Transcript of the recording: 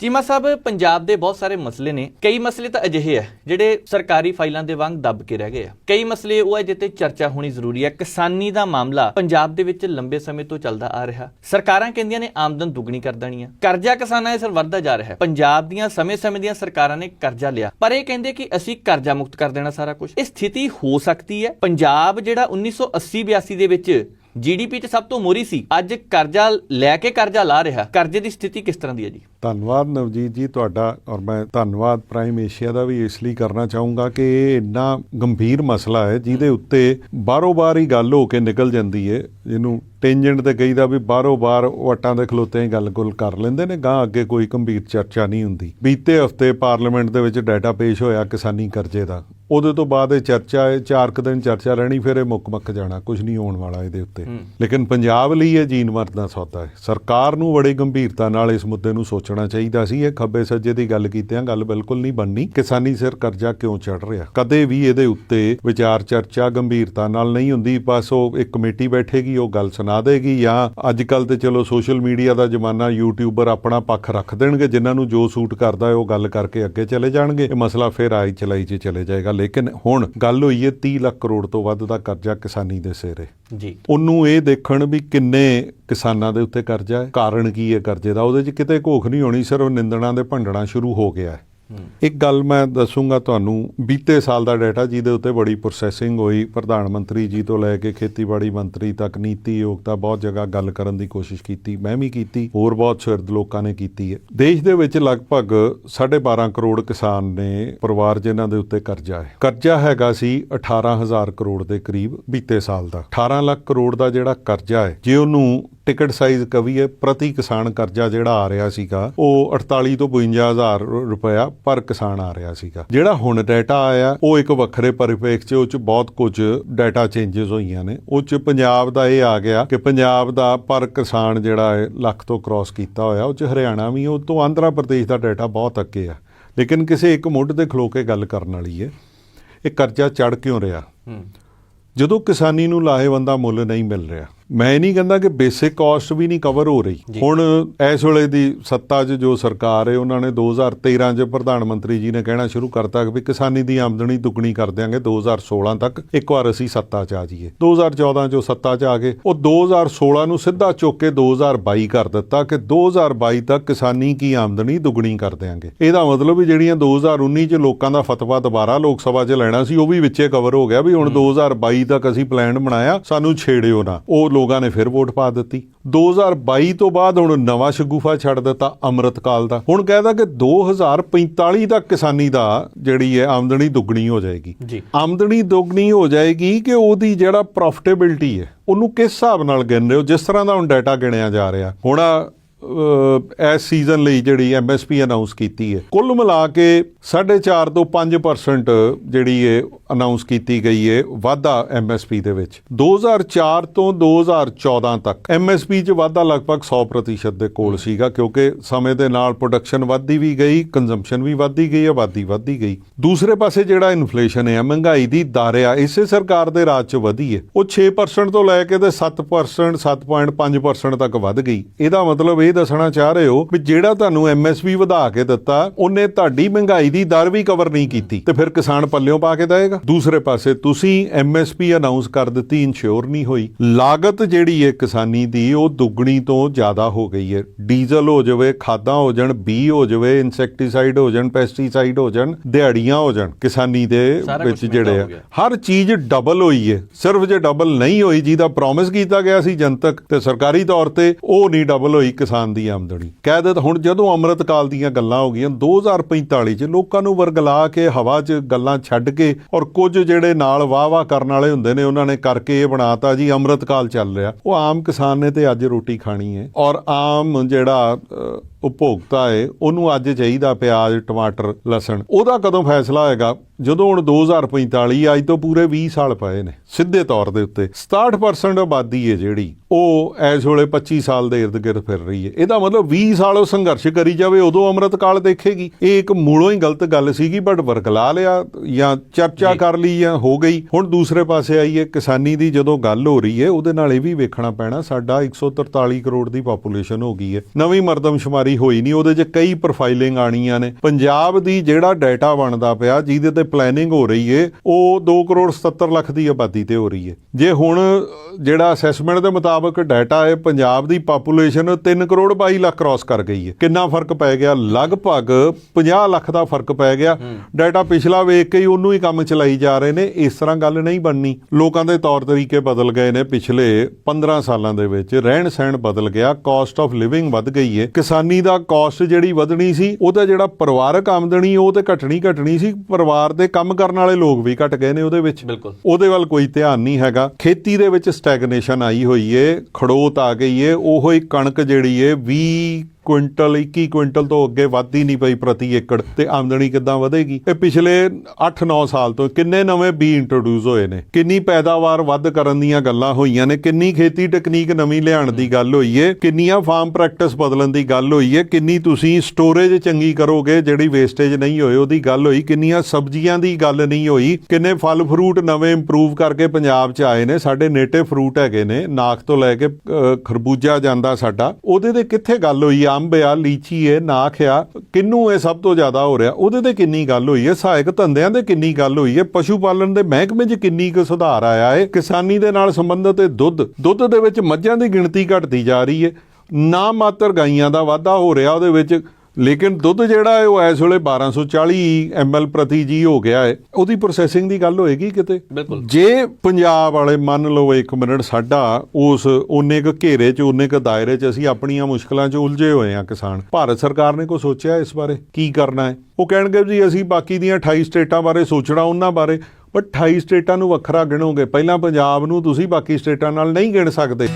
ਚੀਮਾ ਸਾਹਿਬ, ਪੰਜਾਬ ਦੇ ਬਹੁਤ ਸਾਰੇ ਮਸਲੇ ਨੇ। ਕਈ ਮਸਲੇ ਤਾਂ ਅਜਿਹੇ ਆ, ਜਿਹੜੇ ਸਰਕਾਰੀ ਫਾਈਲਾਂ ਦੇ ਵਾਂਗ ਦੱਬ ਕੇ ਰਹਿ ਗਏ ਆ। ਕਈ ਮਸਲੇ ਉਹ ਹੈ ਜਿੱਤੇ ਚਰਚਾ ਹੋਣੀ ਜ਼ਰੂਰੀ ਹੈ ਕਿਸਾਨੀ ਦਾ ਮਾਮਲਾ ਪੰਜਾਬ ਦੇ ਵਿੱਚ ਲੰਬੇ ਸਮੇਂ ਤੋਂ ਚੱਲਦਾ ਆ ਰਿਹਾ। ਸਰਕਾਰਾਂ ਕਹਿੰਦੀਆਂ ਨੇ ਆਮਦਨ ਦੁੱਗਣੀ ਕਰ ਦੇਣੀ ਆ। ਕਰਜ਼ਾ ਕਿਸਾਨਾਂ ਦੇ ਸਿਰ ਵੱਧਦਾ ਜਾ ਰਿਹਾ। ਹੈ ਪੰਜਾਬ ਦੀਆਂ ਸਮੇਂ-ਸਮੇਂ ਦੀਆਂ ਸਰਕਾਰਾਂ ਨੇ ਕਰਜ਼ਾ ਲਿਆ। ਪਰ ਇਹ ਕਹਿੰਦੇ ਕਿ ਅਸੀਂ ਕਰਜ਼ਾ ਮੁਕਤ ਕਰ ਦੇਣਾ ਸਾਰਾ ਕੁਝ ਇਹ ਸਥਿਤੀ ਹੋ ਸਕਦੀ ਹੈ। ਪੰਜਾਬ ਜਿਹੜਾ 1980-82 ਦੇ ਵਿੱਚ ਜੀਡੀਪੀ 'ਚ ਸਭ ਤੋਂ ਮੋਰੀ ਸੀ। ਅੱਜ ਕਰਜ਼ਾ ਲੈ ਕੇ ਕਰਜ਼ਾ ਲਾ ਰਿਹਾ। ਕਰਜ਼ੇ ਦੀ ਸਥਿਤੀ ਕਿਸ ਤਰ੍ਹਾਂ ਦੀ ਹੈ ਜੀ? ਧੰਨਵਾਦ ਨਵਜੀਤ ਜੀ ਤੁਹਾਡਾ, ਔਰ ਮੈਂ ਧੰਨਵਾਦ ਪ੍ਰਾਈਮ ਏਸ਼ੀਆ ਦਾ ਵੀ ਇਸ ਲਈ ਕਰਨਾ ਚਾਹੂੰਗਾ ਕਿ ਇਹ ਇੰਨਾ ਗੰਭੀਰ ਮਸਲਾ ਹੈ, ਜਿਹਦੇ ਉੱਤੇ ਬਾਰੋ ਬਾਰ ਹੀ ਗੱਲ ਹੋ ਕੇ ਨਿਕਲ ਜਾਂਦੀ ਹੈ। ਜਿਹਨੂੰ ਟੈਂਜੈਂਟ ਤੇ ਕਹੀਦਾ ਵੀ ਬਾਰੋ ਬਾਰ ਵਟਾਂ ਦੇ ਖਲੋਤੇ ਗੱਲ-ਗੁੱਲ ਕਰ ਲੈਂਦੇ ਨੇ ਗਾਂ ਅੱਗੇ ਕੋਈ ਗੰਭੀਰ ਚਰਚਾ ਨਹੀਂ ਹੁੰਦੀ। ਬੀਤੇ ਹਫ਼ਤੇ ਪਾਰਲੀਮੈਂਟ ਦੇ ਵਿੱਚ ਡਾਟਾ ਪੇਸ਼ ਹੋਇਆ ਕਿਸਾਨੀ ਕਰਜ਼ੇ ਦਾ। ਉਹਦੇ ਤੋਂ ਬਾਅਦ ਇਹ ਚਰਚਾ ਹੈ ਚਾਰ ਕੁ ਦਿਨ ਚਰਚਾ ਰਹਿਣੀ ਫਿਰ ਇਹ ਮੁੱਕ ਮੱਕ ਜਾਣਾ ਕੁਝ ਨਹੀਂ ਹੋਣ ਵਾਲਾ ਇਹਦੇ ਉੱਤੇ। ਲੇਕਿਨ ਪੰਜਾਬ ਲਈ ਇਹ ਜੀਨ ਮਰਨ ਦਾ ਸੌਦਾ ਹੈ। ਸਰਕਾਰ ਨੂੰ ਬੜੀ ਗੰਭੀਰਤਾ ਨਾਲ ਇਸ ਮੁੱਦੇ ਨੂੰ ਸੋਚਣਾ ਚਾਹੀਦਾ ਸੀ। ਇਹ ਖੱਬੇ ਸੱਜੇ ਦੀ ਗੱਲ ਕੀਤਿਆਂ ਗੱਲ ਬਿਲਕੁਲ ਨਹੀਂ ਬਣਨੀ। ਕਿਸਾਨੀ ਸਿਰ ਕਰਜ਼ਾ ਕਿਉਂ ਚੜ ਰਿਹਾ? ਕਦੇ ਵੀ ਇਹਦੇ ਉੱਤੇ ਵਿਚਾਰ ਚਰਚਾ ਗੰਭੀਰਤਾ ਨਾਲ ਨਹੀਂ ਹੁੰਦੀ। ਬਸ ਉਹ ਇੱਕ ਕਮੇਟੀ ਬੈਠੇਗੀ ਉਹ ਗੱਲ ਸੁਣਾ ਦੇਗੀ ਜਾਂ ਅੱਜ ਕੱਲ ਤੇ ਚਲੋ ਸੋਸ਼ਲ ਮੀਡੀਆ ਦਾ ਜ਼ਮਾਨਾ ਯੂਟਿਊਬਰ ਆਪਣਾ ਪੱਖ ਰੱਖ ਦੇਣਗੇ। ਜਿਨ੍ਹਾਂ ਨੂੰ ਜੋ ਸੂਟ ਕਰਦਾ ਹੈ ਉਹ ਗੱਲ ਕਰਕੇ ਅੱਗੇ ਚਲੇ ਜਾਣਗੇ। ਇਹ ਮਸਲਾ ਫਿਰ ਆਈ ਚਲਾਈ 'ਚ ਚਲੇ ਜਾਏਗਾ। ਲੇਕਿਨ ਹੁਣ ਗੱਲ ਹੋਈ ਹੈ 30 ਲੱਖ ਕਰੋੜ ਤੋਂ ਵੱਧ ਦਾ ਕਰਜ਼ਾ ਕਿਸਾਨੀ ਦੇ ਸਿਰ ਜੀ। ਉਹਨੂੰ ਇਹ ਦੇਖਣ ਵੀ ਕਿੰਨੇ ਕਿਸਾਨਾਂ ਦੇ ਉੱਤੇ ਕਰਜ਼ਾ ਹੈ। ਕਾਰਨ ਕੀ ਹੈ ਕਰਜ਼ੇ ਦਾ? ਉਹਦੇ 'ਚ ਕਿਤੇ ਘੋਖ ਨਹੀਂ ਹੋਣੀ ਸਿਰਫ ਨਿੰਦਣਾ ਦੇ ਭੰਡਣਾ ਸ਼ੁਰੂ ਹੋ ਗਿਆ ਹੈ। ਇੱਕ ਗੱਲ ਮੈਂ ਦੱਸੂਗਾ ਤੁਹਾਨੂੰ, ਬੀਤੇ ਸਾਲ ਦਾ ਡਾਟਾ ਜਿਹਦੇ ਉੱਤੇ ਬੜੀ ਪ੍ਰੋਸੈਸਿੰਗ ਹੋਈ, ਪ੍ਰਧਾਨ ਮੰਤਰੀ ਜੀ ਤੋਂ ਲੈ ਕੇ ਖੇਤੀਬਾੜੀ ਮੰਤਰੀ ਤੱਕ ਨੀਤੀ ਯੋਗਤਾ ਬਹੁਤ ਜਗ੍ਹਾ ਗੱਲ ਕਰਨ ਦੀ ਕੋਸ਼ਿਸ਼ ਕੀਤੀ, ਮੈਂ ਵੀ ਕੀਤੀ, ਹੋਰ ਬਹੁਤ ਸਿਰਦ ਲੋਕਾਂ ਨੇ ਕੀਤੀ ਹੈ। ਦੇਸ਼ ਦੇ ਵਿੱਚ ਲਗਭਗ 12.5 ਕਰੋੜ ਕਿਸਾਨ ਨੇ ਪਰਿਵਾਰ ਜਿਨ੍ਹਾਂ ਦੇ ਉੱਤੇ ਕਰਜ਼ਾ ਹੈ। ਕਰਜ਼ਾ ਹੈਗਾ ਸੀ 18000 ਕਰੋੜ ਦੇ ਕਰੀਬ ਬੀਤੇ ਸਾਲ ਦਾ। 18 ਲੱਖ ਕਰੋੜ ਦਾ ਜਿਹੜਾ ਕਰਜ਼ਾ ਹੈ, ਜੇ ਉਹਨੂੰ ਟਿਕਟ ਸਾਈਜ਼ ਕਵੀਏ ਪ੍ਰਤੀ ਕਿਸਾਨ ਕਰਜ਼ਾ ਜਿਹੜਾ ਆ ਰਿਹਾ ਸੀਗਾ ਉਹ 48 ਤੋਂ 52000 ਰੁਪਇਆ ਪਰ ਕਿਸਾਨ ਆ ਰਿਹਾ ਸੀਗਾ। ਜਿਹੜਾ ਹੁਣ ਡਾਟਾ ਆਇਆ ਉਹ ਇੱਕ ਵੱਖਰੇ ਪਰਿਪੇਖ 'ਚ ਉਹ 'ਚ ਬਹੁਤ ਕੁਝ ਡਾਟਾ ਚੇਂਜਸ ਹੋਈਆਂ ਨੇ। ਉਹ 'ਚ ਪੰਜਾਬ ਦਾ ਇਹ ਆ ਗਿਆ ਕਿ ਪੰਜਾਬ ਦਾ ਪਰ ਕਿਸਾਨ ਜਿਹੜਾ ਹੈ ਲੱਖ ਤੋਂ ਕ੍ਰਾਸ ਕੀਤਾ ਹੋਇਆ। ਉਹ 'ਚ ਹਰਿਆਣਾ ਵੀ ਉਹ ਤੋਂ ਆਂਧਰਾ ਪ੍ਰਦੇਸ਼ ਦਾ ਡਾਟਾ ਬਹੁਤ ਅੱਗੇ ਆ। ਲੇਕਿਨ ਕਿਸੇ ਇੱਕ ਮੁੱਢ ਤੇ ਖਲੋ ਕੇ ਗੱਲ ਕਰਨ ਵਾਲੀ ਹੈ ਇਹ ਕਰਜ਼ਾ ਚੜ ਕਿਉਂ ਰਿਹਾ? ਹੂੰ। ਜਦੋਂ ਕਿਸਾਨੀ ਨੂੰ ਲਾਹੇਵੰਦਾ ਮੁੱਲ ਨਹੀਂ ਮਿਲ ਰਿਹਾ ਮੈਂ ਨਹੀਂ ਕਹਿੰਦਾ ਕਿ ਬੇਸਿਕ ਕਾਸਟ ਵੀ ਨਹੀਂ ਕਵਰ ਹੋ ਰਹੀ। ਹੁਣ ਇਸ ਵੇਲੇ ਦੀ ਸੱਤਾ 'ਚ ਜੋ ਸਰਕਾਰ ਹੈ ਉਹਨਾਂ ਨੇ 2013 'ਚ ਪ੍ਰਧਾਨ ਮੰਤਰੀ ਜੀ ਨੇ ਕਹਿਣਾ ਸ਼ੁਰੂ ਕਰਤਾ ਕਿ ਕਿਸਾਨੀ ਦੀ ਆਮਦਨੀ ਦੁੱਗਣੀ ਕਰ ਦਿਆਂਗੇ 2016 ਤੱਕ। ਇੱਕ ਵਾਰ ਅਸੀਂ ਸੱਤਾ 'ਚ ਆ ਜਾਈਏ। 2014 'ਚ ਸੱਤਾ 'ਚ ਆ ਗਏ। ਉਹ 2016 ਨੂੰ ਸਿੱਧਾ ਚੁੱਕ ਕੇ 2022 ਕਰ ਦਿੱਤਾ ਕਿ 2022 ਤੱਕ ਕਿਸਾਨੀ ਕੀ ਆਮਦਨੀ ਦੁੱਗਣੀ ਕਰ ਦਿਆਂਗੇ। ਇਹਦਾ ਮਤਲਬ ਵੀ ਜਿਹੜੀਆਂ 2019 'ਚ ਲੋਕਾਂ ਦਾ ਫਤਵਾ ਦੁਬਾਰਾ ਲੋਕ ਸਭਾ 'ਚ ਲੈਣਾ ਸੀ ਉਹ ਵੀ ਵਿੱਚੇ ਕਵਰ ਹੋ ਗਿਆ ਵੀ ਹੁਣ 2022 ਤੱਕ ਅਸੀਂ ਪਲਾਨ ਬਣਾਇਆ ਸਾਨੂੰ ਛੇੜਿਓ ਨਾ। ਉਹ ਲੋਕਾਂ ਨੇ ਫਿਰ ਵੋਟ ਪਾ ਦਿੱਤੀ। 2022 ਤੋਂ ਬਾਅਦ ਹੁਣ ਨਵਾਂ ਸ਼ਗੂਫਾ ਛੱਡ ਦਿੱਤਾ ਅੰਮ੍ਰਿਤਕਾਲ ਦਾ। ਹੁਣ ਕਹਿੰਦਾ ਕਿ 2045 ਤੱਕ ਕਿਸਾਨੀ ਦਾ ਜਿਹੜੀ ਹੈ ਆਮਦਨੀ ਦੁੱਗਣੀ ਹੋ ਜਾਏਗੀ। ਆਮਦਨੀ ਦੁੱਗਣੀ ਹੋ ਜਾਏਗੀ ਕਿ ਉਹਦੀ ਜਿਹੜਾ ਪ੍ਰੋਫਿਟੇਬਿਲਟੀ ਹੈ ਉਹਨੂੰ ਕਿਸ ਹਿਸਾਬ ਨਾਲ ਗਿਣ ਰਹੇ ਹੋ? ਜਿਸ ਤਰ੍ਹਾਂ ਦਾ ਹੁਣ ਡਾਟਾ ਗਿਣਿਆ ਜਾ ਰਿਹਾ। ਹੁਣ ਇਸ ਸੀਜ਼ਨ ਲਈ ਜਿਹੜੀ ਐਮਐਸਪੀ ਅਨਾਉਂਸ ਕੀਤੀ ਹੈ। ਕੁੱਲ ਮਿਲਾ ਕੇ 4.5 ਤੋਂ 5% ਜਿਹੜੀ ਹੈ ਅਨਾਉਂਸ ਕੀਤੀ ਗਈ ਹੈ, ਵਾਧਾ ਐਮਐਸਪੀ ਦੇ ਵਿੱਚ। 2004 ਤੋਂ 2014 ਤੱਕ। ਐਮਐਸਪੀ 'ਚ ਵਾਧਾ ਲਗਭਗ 100% ਦੇ ਕੋਲ ਸੀਗਾ, ਕਿਉਂਕਿ ਸਮੇਂ ਦੇ ਨਾਲ ਪ੍ਰੋਡਕਸ਼ਨ ਵੱਧਦੀ ਵੀ ਗਈ ਕੰਜ਼ੰਪਸ਼ਨ ਵੀ ਵੱਧਦੀ ਗਈ, ਆਬਾਦੀ ਵੱਧਦੀ ਗਈ। ਦੂਸਰੇ ਪਾਸੇ ਜਿਹੜਾ ਇਨਫਲੇਸ਼ਨ ਹੈ, ਮਹਿੰਗਾਈ ਦੀ ਦਰ ਆ, ਇਸੇ ਸਰਕਾਰ ਦੇ ਰਾਜ 'ਚ ਵਧੀ ਹੈ। ਉਹ 6% ਤੋਂ ਲੈ ਕੇ ਤੇ 7% 7.5% ਤੱਕ ਵੱਧ ਗਈ। ਇਹਦਾ ਮਤਲਬ ਇਹ ਦੱਸਣਾ ਚਾਹ ਰਹੇ ਹੋ ਵੀ ਜਿਹੜਾ ਤੁਹਾਨੂੰ ਐਮਐਸਪੀ ਵਧਾ ਕੇ ਦਿੱਤਾ ਉਹਨੇ ਤੁਹਾਡੀ ਮਹਿੰਗਾਈ ਦੀ ਦਰ ਵੀ ਕਵਰ ਨਹੀਂ ਕੀਤੀ ਤੇ ਫਿਰ ਕਿਸਾਨ ਪੱਲਿਓਂ ਪਾ ਕੇ ਦੇਏਗਾ ਦੂਸਰੇ ਪਾਸੇ ਤੁਸੀਂ ਐਮਐਸਪੀ ਅਨਾਉਂਸ ਕਰ ਦਿੱਤੀ ਇਨਸ਼ੋਰ ਨਹੀਂ ਹੋਈ। ਲਾਗਤ ਜਿਹੜੀ ਹੈ ਕਿਸਾਨੀ ਦੀ ਉਹ ਦੁੱਗਣੀ ਤੋਂ ਜ਼ਿਆਦਾ ਹੋ ਗਈ ਹੈ। ਡੀਜ਼ਲ ਹੋ ਜਾਵੇ ਖਾਦਾਂ ਹੋ ਜਾਣ ਬੀ ਹੋ ਜਾਵੇ ਇਨਸੈਕਟੀਸਾਈਡ ਹੋ ਜਾਣ ਪੈਸਟੀਸਾਈਡ ਹੋ ਜਾਣ ਦਿਹਾੜੀਆਂ ਹੋ ਜਾਣ ਕਿਸਾਨੀ ਦੇ ਵਿੱਚ ਜਿਹੜੇ ਆ। ਹਰ ਚੀਜ਼ ਡਬਲ ਹੋਈ ਹੈ। ਸਿਰਫ ਜੇ ਡਬਲ ਨਹੀਂ ਹੋਈ ਜਿਹਦਾ ਪ੍ਰੋਮਿਸ ਕੀਤਾ ਗਿਆ ਸੀ ਜਨਤਕ ਤੇ ਸਰਕਾਰੀ ਤੌਰ ਤੇ ਉਹ ਨਹੀਂ ਡਬਲ ਹੋਈ ਕਿਸਾਨ ਦੀ ਆਮਦਨੀ। ਕਹਿ ਦਿੱਤਾ ਹੁਣ ਜਦੋਂ ਅੰਮ੍ਰਿਤਕਾਲ ਦੀਆਂ ਗੱਲਾਂ ਹੋ ਗਈਆਂ 2045 ਚ ਲੋਕਾਂ ਨੂੰ ਵਰਗਲਾ ਕੇ ਹਵਾ 'ਚ ਗੱਲਾਂ ਛੱਡ ਕੇ ਔਰ ਕੁਝ ਜਿਹੜੇ ਨਾਲ ਵਾਹ-ਵਾਹ ਕਰਨ ਵਾਲੇ ਹੁੰਦੇ ਨੇ, ਉਹਨਾਂ ਨੇ ਕਰਕੇ ਇਹ ਬਣਾਤਾ ਜੀ, ਅੰਮ੍ਰਿਤ ਕਾਲ ਚੱਲ ਰਿਹਾ। ਉਹ ਆਮ ਕਿਸਾਨ ਨੇ ਤੇ ਅੱਜ ਰੋਟੀ ਖਾਣੀ ਹੈ। ਔਰ ਆਮ ਜਿਹੜਾ ਉਪਭੋਗਤਾ ਹੈ ਉਹਨੂੰ ਅੱਜ ਚਾਹੀਦਾ ਪਿਆਜ਼ ਟਮਾਟਰ ਲਸਣ। ਉਹਦਾ ਕਦੋਂ ਫੈਸਲਾ ਹੋਏਗਾ? ਜਦੋਂ ਹੁਣ 2045 ਅੱਜ ਤੋਂ ਪੂਰੇ 20 ਸਾਲ ਪਏ ਨੇ ਸਿੱਧੇ ਤੌਰ ਦੇ ਉੱਤੇ। 67% ਆਬਾਦੀ ਹੈ ਜਿਹੜੀ ਉਹ ਇਸ ਵੇਲੇ 25 ਸਾਲ ਦੇ ਗਿਰਦ ਫਿਰ ਰਹੀ ਹੈ ਇਹਦਾ ਮਤਲਬ 20 ਸਾਲ ਉਹ ਸੰਘਰਸ਼ ਕਰੀ ਜਾਵੇ ਉਦੋਂ ਅੰਮ੍ਰਿਤਕਾਲ ਦੇਖੇਗੀ। ਇਹ ਇੱਕ ਮੂਲੋਂ ਹੀ ਗਲਤ ਗੱਲ ਸੀਗੀ ਬਟ ਵਰਗਲਾ ਲਿਆ ਜਾਂ ਚਰਚਾ ਕਰ ਲਈ ਜਾਂ ਹੋ ਗਈ। ਹੁਣ ਦੂਸਰੇ ਪਾਸੇ ਆਈਏ ਕਿਸਾਨੀ ਦੀ ਜਦੋਂ ਗੱਲ ਹੋ ਰਹੀ ਹੈ ਉਹਦੇ ਨਾਲ ਇਹ ਵੀ ਵੇਖਣਾ ਪੈਣਾ ਸਾਡਾ 143 ਕਰੋੜ ਦੀ ਪਾਪੂਲੇਸ਼ਨ ਹੋ ਗਈ ਹੈ ਨਵੀਂ ਮਰਦਮਸ਼ੁਮਾਰੀ ਕਾਰਵਾਈ ਹੋਈ ਨਹੀਂ ਉਹਦੇ 'ਚ ਕਈ ਪ੍ਰੋਫਾਈਲਿੰਗ ਆਣੀਆਂ ਨੇ। ਪੰਜਾਬ ਦੀ ਜਿਹੜਾ ਡਾਟਾ ਬਣਦਾ ਪਿਆ ਜਿਹਦੇ ਤੇ ਪਲੈਨਿੰਗ ਹੋ ਰਹੀ ਏ ਉਹ 2 ਕਰੋੜ 77 ਲੱਖ ਦੀ ਆਬਾਦੀ ਤੇ ਹੋ ਰਹੀ ਏ। ਜੇ ਹੁਣ ਜਿਹੜਾ ਅਸੈਸਮੈਂਟ ਦੇ ਮੁਤਾਬਕ ਡਾਟਾ ਹੈ ਪੰਜਾਬ ਦੀ ਪਾਪੂਲੇਸ਼ਨ 3 ਕਰੋੜ 22 ਲੱਖ ਕ੍ਰਾਸ ਕਰ ਗਈ ਹੈ ਕਿੰਨਾ ਫ਼ਰਕ ਪੈ ਗਿਆ? ਲਗਭਗ 50 ਲੱਖ ਦਾ ਫ਼ਰਕ ਪੈ ਗਿਆ। ਡਾਟਾ ਪਿਛਲਾ ਵੇਖ ਕੇ ਹੀ ਉਹਨੂੰ ਹੀ ਕੰਮ ਚਲਾਈ ਜਾ ਰਹੇ ਨੇ ਇਸ ਤਰ੍ਹਾਂ ਗੱਲ ਨਹੀਂ ਬਣਨੀ। ਲੋਕਾਂ ਦੇ ਤੌਰ ਤਰੀਕੇ ਬਦਲ ਗਏ ਨੇ ਪਿਛਲੇ 15 ਸਾਲਾਂ ਦੇ ਵਿੱਚ। ਰਹਿਣ ਸਹਿਣ ਬਦਲ ਗਿਆ ਕਾਸਟ ਆਫ ਲਿਵਿੰਗ ਵੱਧ ਗਈ ਹੈ ਕਿਸਾਨੀ ਦਾ ਕਾਸਟ ਜਿਹੜੀ ਵਧਣੀ ਸੀ ਉਹਦਾ ਜਿਹੜਾ ਪਰਿਵਾਰਕ ਆਮਦਨੀ ਉਹ ਤੇ ਘਟਣੀ ਘਟਣੀ ਸੀ ਪਰਿਵਾਰ ਦੇ ਕੰਮ ਕਰਨ ਵਾਲੇ ਲੋਕ ਵੀ ਘਟ ਗਏ ਨੇ ਉਹਦੇ ਵਿੱਚ। ਬਿਲਕੁਲ। ਉਹਦੇ ਵੱਲ ਕੋਈ ਧਿਆਨ ਨਹੀਂ ਹੈਗਾ। ਖੇਤੀ ਦੇ ਵਿੱਚ ਸਟੈਗਨੇਸ਼ਨ ਆਈ ਹੋਈ ਏ ਖੜੋਤ ਆ ਗਈ ਏ ਉਹੋ ਹੀ ਕਣਕ ਜਿਹੜੀ ਏ 20 ਕੁਇੰਟਲ 21 ਕੁਇੰਟਲ ਤੋਂ ਅੱਗੇ ਵੱਧਦੀ ਨਹੀਂ ਪਈ ਪ੍ਰਤੀ ਏਕੜ ਤੇ ਆਮਦਨੀ ਕਿੱਦਾਂ ਵਧੇਗੀ? ਇਹ ਪਿਛਲੇ 8-9 ਸਾਲ ਤੋਂ ਕਿੰਨੇ ਨਵੇਂ ਬੀ ਇੰਟਰੋਡਿਊਸ ਹੋਏ ਨੇ? ਕਿੰਨੀ ਪੈਦਾਵਾਰ ਵੱਧ ਕਰਨ ਦੀਆਂ ਗੱਲਾਂ ਹੋਈਆਂ ਨੇ? ਕਿੰਨੀ ਖੇਤੀ ਟੈਕਨੀਕ ਨਵੀਂ ਲਿਆਉਣ ਦੀ ਗੱਲ ਹੋਈ ਏ? ਕਿੰਨੀਆਂ ਫਾਰਮ ਪ੍ਰੈਕਟਿਸ ਬਦਲਣ ਦੀ ਗੱਲ ਹੋਈ ਏ? ਕਿੰਨੀ ਤੁਸੀਂ ਸਟੋਰੇਜ ਚੰਗੀ ਕਰੋਗੇ ਜਿਹੜੀ ਵੇਸਟੇਜ ਨਹੀਂ ਹੋਏ ਉਹਦੀ ਗੱਲ ਹੋਈ? ਕਿੰਨੀਆਂ ਸਬਜ਼ੀਆਂ ਦੀ ਗੱਲ ਨਹੀਂ ਹੋਈ? ਕਿੰਨੇ ਫਲ ਫਰੂਟ ਨਵੇਂ ਇੰਪਰੂਵ ਕਰਕੇ ਪੰਜਾਬ 'ਚ ਆਏ ਨੇ? ਸਾਡੇ ਨੇਟਿਵ ਫਰੂਟ ਹੈਗੇ ਨੇ ਨਾਖ ਤੋਂ ਲੈ ਕੇ ਅ, ਖਰਬੂਜਾ ਜਾਂਦਾ ਸਾਡਾ। ਉਹਦੇ ਤੇ ਕਿੱਥੇ ਗੱਲ ਹੋਈ? ਅੰਬ ਆ ਲੀਚੀ ਏ ਨਾਖ ਆ ਕਿੰਨੂੰ ਇਹ ਸਭ ਤੋਂ ਜ਼ਿਆਦਾ ਹੋ ਰਿਹਾ? ਉਹਦੇ ਤੇ ਕਿੰਨੀ ਗੱਲ ਹੋਈ ਹੈ? ਸਹਾਇਕ ਧੰਦਿਆਂ ਤੇ ਕਿੰਨੀ ਗੱਲ ਹੋਈ ਹੈ? ਪਸ਼ੂ ਪਾਲਣ ਦੇ ਮਹਿਕਮੇ 'ਚ ਕਿੰਨੀ ਕੁ ਸੁਧਾਰ ਆਇਆ ਹੈ? ਕਿਸਾਨੀ ਦੇ ਨਾਲ ਸੰਬੰਧਿਤ ਇਹ ਦੁੱਧ ਦੁੱਧ ਦੇ ਵਿੱਚ ਮੱਝਾਂ ਦੀ ਗਿਣਤੀ ਘਟਦੀ ਜਾ ਰਹੀ ਹੈ। ਨਾ ਮਾਤਰ ਗਾਈਆਂ ਦਾ ਵਾਧਾ ਹੋ ਰਿਹਾ, ਉਹਦੇ ਵਿੱਚ ਲੇਕਿਨ ਦੁੱਧ ਜਿਹੜਾ ਹੈ ਉਹ ਇਸ ਵੇਲੇ 1240 ml ਪ੍ਰਤੀ ਜੀ ਹੋ ਗਿਆ ਹੈ। ਉਹਦੀ ਪ੍ਰੋਸੈਸਿੰਗ ਦੀ ਗੱਲ ਹੋਏਗੀ ਕਿਤੇ। ਜੇ ਪੰਜਾਬ ਵਾਲੇ ਮੰਨ ਲਓ ਇੱਕ ਮਿੰਟ ਸਾਡਾ ਉਸ ਓਨੇ ਕੁ ਘੇਰੇ 'ਚ ਓਨੇ ਕੁ ਦਾਇਰੇ 'ਚ ਅਸੀਂ ਆਪਣੀਆਂ ਮੁਸ਼ਕਲਾਂ 'ਚ ਉਲਝੇ ਹੋਏ ਆ ਕਿਸਾਨ। ਭਾਰਤ ਸਰਕਾਰ ਨੇ ਕੋਈ ਸੋਚਿਆ ਇਸ ਬਾਰੇ? ਕੀ ਕਰਨਾ ਹੈ? ਉਹ ਕਹਿਣਗੇ ਜੀ ਅਸੀਂ ਬਾਕੀ ਦੀਆਂ 28 ਸਟੇਟਾਂ ਬਾਰੇ ਸੋਚਣਾ ਉਹਨਾਂ ਬਾਰੇ ਪਰ 28 ਸਟੇਟਾਂ ਨੂੰ ਵੱਖਰਾ ਗਿਣੋਗੇ। ਪਹਿਲਾਂ ਪੰਜਾਬ ਨੂੰ ਤੁਸੀਂ ਬਾਕੀ ਸਟੇਟਾਂ ਨਾਲ ਨਹੀਂ ਗਿਣ ਸਕਦੇ।